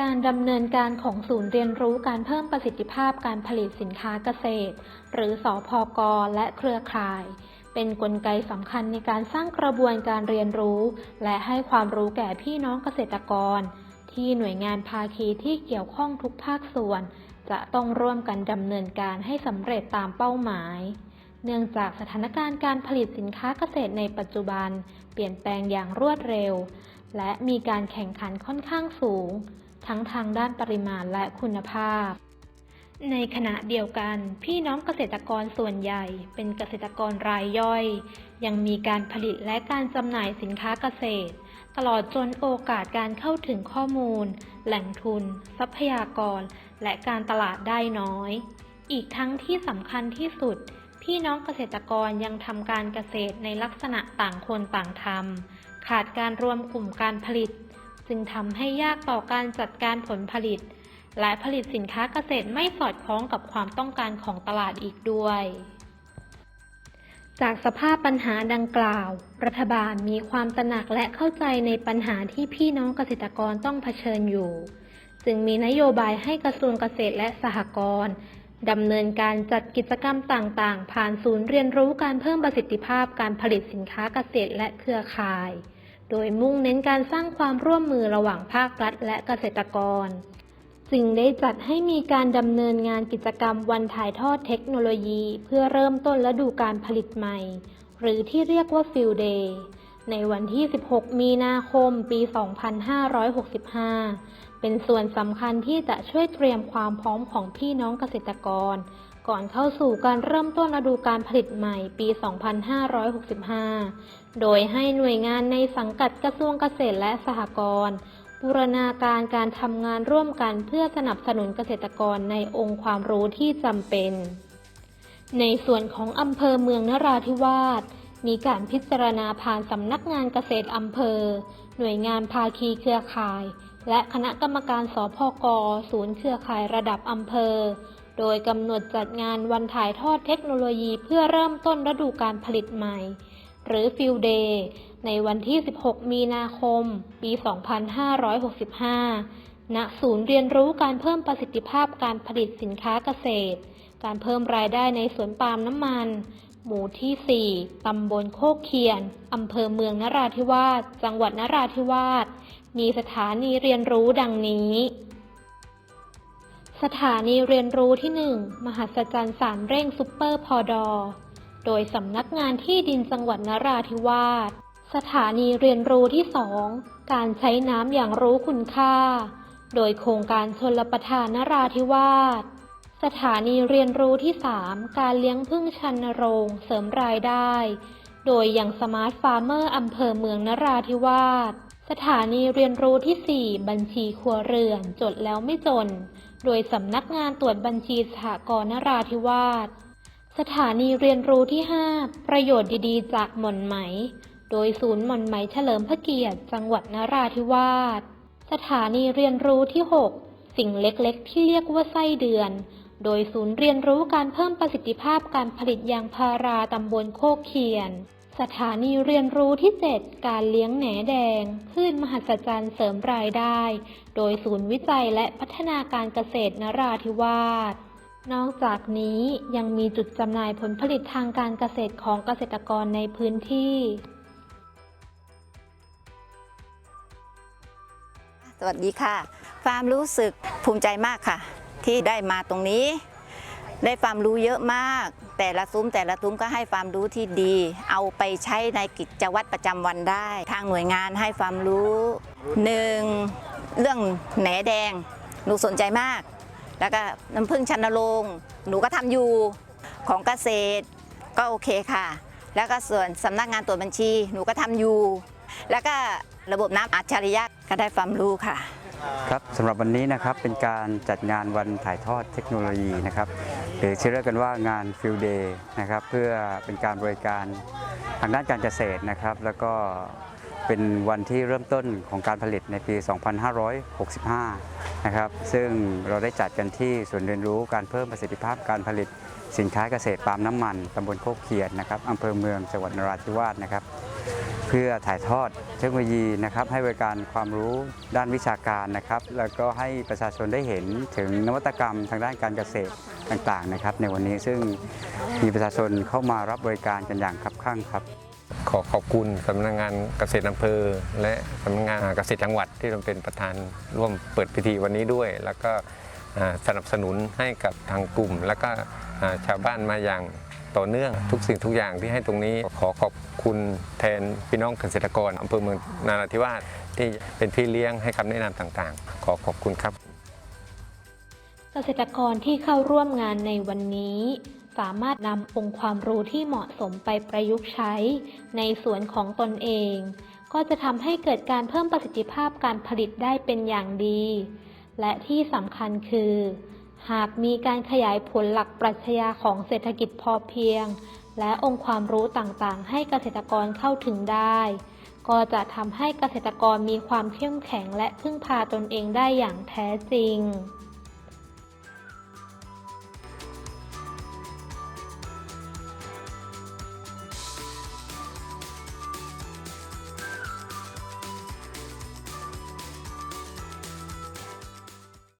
การดำเนินการของศูนย์เรียนรู้การเพิ่มประสิทธิภาพการผลิตสินค้าเกษตร หรือสอพกและเครือข่าย เป็นนกลไกสำคัญในการสร้างกระบวนการเรียนรู้ และให้ความรู้แก่พี่น้องเกษตรกร ที่หน่วยงานภาคีที่เกี่ยวข้องทุกภาคส่วน จะต้องร่วมกันดำเนินการให้สำเร็จตามเป้าหมาย เนื่องจากสถานการณ์การผลิตสินค้าเกษตรในปัจจุบัน เปลี่ยนแปลงอย่างรวดเร็ว และมีการแข่งขันค่อนข้างสูง ทั้งทางด้านปริมาณและคุณภาพ ในขณะเดียวกัน พี่น้องเกษตรกรส่วนใหญ่เป็นเกษตรกรรายย่อย ยังมีการผลิตและการจำหน่ายสินค้าเกษตร ตลอดจนโอกาสการเข้าถึงข้อมูล แหล่งทุน ทรัพยากร และการตลาดได้น้อย อีกทั้งที่สำคัญที่สุดพี่น้องเกษตรกรยังทำการเกษตรในลักษณะต่างคนต่างทำขาดการรวมกลุ่มการผลิต จึงทำให้ยากต่อการจัดการผลผลิต และผลิตสินค้าเกษตรไม่สอดคล้องกับความต้องการของตลาดอีกด้วย จากสภาพปัญหาดังกล่าว รัฐบาลมีความตระหนักและเข้าใจในปัญหาที่พี่น้องเกษตรกรต้องเผชิญอยู่ จึงมีนโยบายให้กระทรวงเกษตรและสหกรณ์ดำเนินการจัดกิจกรรมต่าง ๆ ผ่านศูนย์เรียนรู้การเพิ่มประสิทธิภาพการผลิตสินค้าเกษตรและเครือข่าย โดยมุ่งเน้นการสร้างความร่วมมือระหว่างภาครัฐและเกษตรกร จึงได้จัดให้มีการดำเนินงานกิจกรรมวันถ่ายทอดเทคโนโลยี เพื่อเริ่มต้นฤดูการผลิตใหม่ หรือที่เรียกว่า Field Day ในวันที่ 16 มีนาคม ปี 2565 เป็นส่วนสำคัญที่จะช่วยเตรียมความพร้อมของพี่น้องเกษตรกร ก่อนเข้าสู่การเริ่มต้นฤดูการผลิตใหม่ปี 2565 โดยให้หน่วยงานในสังกัดกระทรวงเกษตรและสหกรณ์บูรณาการการทำงานร่วมกันเพื่อสนับสนุนเกษตรกรในองค์ความรู้ที่จำเป็น ในส่วนของอำเภอเมืองนราธิวาสมีการพิจารณาผ่านสำนักงานเกษตรอำเภอ หน่วยงานภาคีเครือข่าย และคณะกรรมการสพกศูนย์เครือข่ายระดับอำเภอ โดยกำหนดจัดงานวันถ่ายทอดเทคโนโลยีเพื่อเริ่มต้นฤดูการผลิตใหม่ หรือ Field Day ในวันที่ 16 มีนาคม ปี 2565 ณ ศูนย์เรียนรู้การเพิ่มประสิทธิภาพการผลิตสินค้าเกษตร การเพิ่มรายได้ในสวนปาล์มน้ำมัน หมู่ที่ 4 ตำบลโคกเคียน อำเภอเมืองนราธิวาส จังหวัดนราธิวาส มีสถานีเรียนรู้ดังนี้ สถานีเรียนรู้ที่ 1 มหัศจรรย์สารเร่งซุปเปอร์พอดอ โดยสำนักงานที่ดินจังหวัดนราธิวาส สถานีเรียนรู้ที่ 2 การใช้น้ำอย่างรู้คุณค่า โดยโครงการชนลประทานนราธิวาส สถานีเรียนรู้ที่ 3 การเลี้ยงพึ่งชันโรงเสริมรายได้ โดยอย่างสมาร์ทฟาร์มเมอร์อำเภอเมืองนราธิวาส สถานีเรียนรู้ที่ 4 บัญชีครัวเรือนจดแล้วไม่จน โดยสำนักงานตรวจบัญชีสหกรณ์นราธิวาส สถานีเรียนรู้ที่ 5 ประโยชน์ดีๆ จากหม่อนไหม โดยศูนย์หม่อนไหมเฉลิมพระเกียรติจังหวัดนราธิวาส สถานีเรียนรู้ที่ 6 สิ่งเล็กๆ ที่เรียกว่าไส้เดือน โดยศูนย์เรียนรู้การเพิ่มประสิทธิภาพการผลิตยางพาราตำบลโคกเคียน สถานีเรียนรู้ที่ 7 การเลี้ยงแหนแดงคลื่นมหัศจรรย์เสริมรายได้ โดยศูนย์วิจัยและพัฒนาการเกษตรนราธิวาส นอกจากนี้ยังมีจุดจำหน่ายผลผลิตทางการเกษตรของเกษตรกรในพื้นที่ สวัสดีค่ะ ความรู้สึกภูมิใจมากค่ะ ที่ได้มาตรงนี้ ได้ความรู้เยอะมาก แต่ละซุ้มแต่ละซุ้มก็ให้ความรู้ที่ดี เอาไปใช้ในกิจวัตรประจำวันได้ ทางหน่วยงานให้ความรู้หนึ่งเรื่องแหนแดงหนูสนใจมาก แล้วก็น้ำผึ้งชันนรงหนูก็ทำอยู่ของเกษตรก็โอเคค่ะ แล้วก็ส่วนสำนักงานตรวจบัญชี หนูก็ทำอยู่ แล้วก็ระบบน้ำอัจฉริยะก็ได้ความรู้ค่ะครับสำหรับวันนี้นะครับเป็นการจัดงานวันถ่ายทอดเทคโนโลยีนะครับ หรือชื่อเรียกกันว่างาน Field Day นะครับเพื่อเป็นการบริการทางด้านการเกษตรนะครับ แล้วก็เป็นวันที่เริ่มต้นของการผลิตในปี 2565 นะครับ ซึ่งเราได้จัดกันที่ศูนย์เรียนรู้การเพิ่มประสิทธิภาพการผลิตสินค้าเกษตรปาล์มน้ำมันตำบลโคกเคียนนะครับอำเภอเมืองจังหวัดนราธิวาสนะครับ เพื่อถ่ายทอดเทคโนโลยีนะครับให้บริการความรู้ด้านวิชาการนะครับ แล้วก็ให้ประชาชนได้เห็นถึงนวัตกรรมทางด้านการเกษตรต่างๆนะครับ ในวันนี้ซึ่งมีประชาชนเข้ามารับบริการกันอย่างคับข้างครับ ขอขอบคุณสำนักงานเกษตรอำเภอ และสำนักงานเกษตรจังหวัดที่เป็นประธานร่วมเปิดพิธีวันนี้ด้วย แล้วก็สนับสนุนให้กับทางกลุ่ม แล้วก็ชาวบ้านมาอย่าง ต่อเนื่องทุกสิ่งทุกอย่างที่ให้ตรงนี้ขอขอบคุณแทนพี่น้องเกษตรกรอำเภอเมืองนาราธิวาสที่เป็นพี่เลี้ยงให้คำแนะนำต่างๆ ขอขอบคุณครับ เกษตรกรที่เข้าร่วมงานในวันนี้ สามารถนำองค์ความรู้ที่เหมาะสมไปประยุกต์ใช้ ในสวนของตนเอง ก็จะทำให้เกิดการเพิ่มประสิทธิภาพการผลิตได้เป็นอย่างดี และที่สำคัญคือ หากมีการขยายผลหลักปรัชญาของเศรษฐกิจพอเพียง และองค์ความรู้ต่างๆ ให้เกษตรกรเข้าถึงได้ ก็จะทำให้เกษตรกรมีความเข้มแข็งและพึ่งพาตนเองได้อย่างแท้จริง